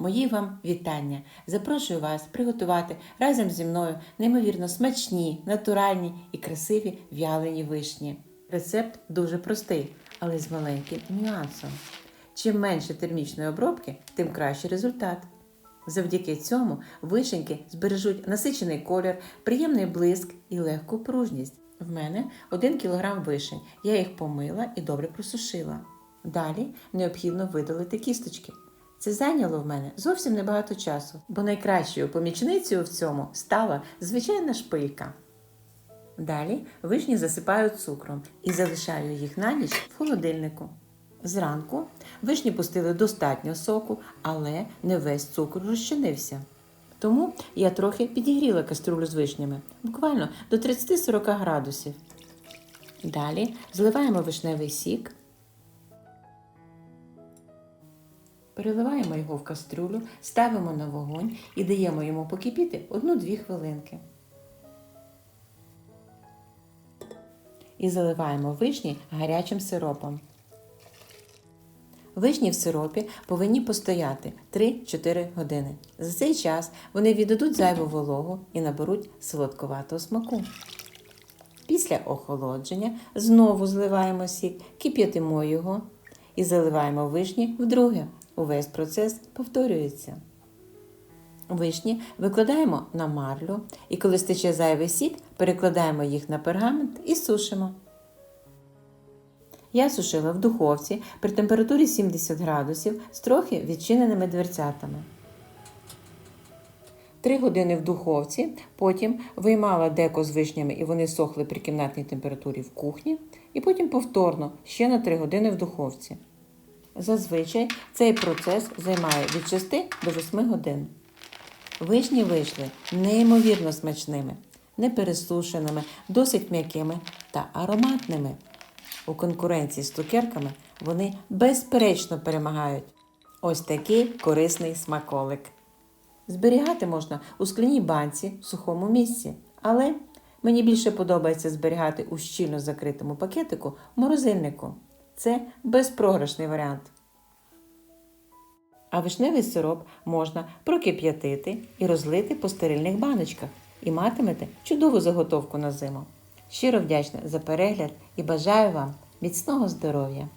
Мої вам вітання. Запрошую вас приготувати разом зі мною неймовірно смачні, натуральні і красиві в'ялені вишні. Рецепт дуже простий, але з маленьким нюансом. Чим менше термічної обробки, тим кращий результат. Завдяки цьому вишеньки збережуть насичений колір, приємний блиск і легку пружність. В мене 1 кг вишень. Я їх помила і добре просушила. Далі необхідно видалити кісточки. Це зайняло в мене зовсім небагато часу, бо найкращою помічницею в цьому стала звичайна шпилька. Далі вишні засипаю цукром і залишаю їх на ніч в холодильнику. Зранку вишні пустили достатньо соку, але не весь цукор розчинився. Тому я трохи підігріла каструлю з вишнями, буквально до 30-40 градусів. Далі зливаємо вишневий сік, переливаємо його в кастрюлю, ставимо на вогонь і даємо йому покипіти 1-2 хвилинки. І заливаємо вишні гарячим сиропом. Вишні в сиропі повинні постояти 3-4 години. За цей час вони віддадуть зайву вологу і наберуть солодковатого смаку. Після охолодження знову зливаємо сік, кип'ятимо його і заливаємо вишні вдруге. Увесь процес повторюється. Вишні викладаємо на марлю і коли стече зайвий сік, перекладаємо їх на пергамент і сушимо. Я сушила в духовці при температурі 70 градусів з трохи відчиненими дверцятами. Три години в духовці, потім виймала деко з вишнями і вони сохли при кімнатній температурі в кухні, і потім повторно ще на 3 години в духовці. Зазвичай цей процес займає від 6 до 8 годин. Вишні вийшли неймовірно смачними, непересушеними, досить м'якими та ароматними. У конкуренції з цукерками вони безперечно перемагають. Ось такий корисний смаколик. Зберігати можна у скляній банці в сухому місці, але мені більше подобається зберігати у щільно закритому пакетику морозильнику. Це безпрограшний варіант. А вишневий сироп можна прокип'ятити і розлити по стерильних баночках і матимете чудову заготовку на зиму. Щиро вдячна за перегляд і бажаю вам міцного здоров'я!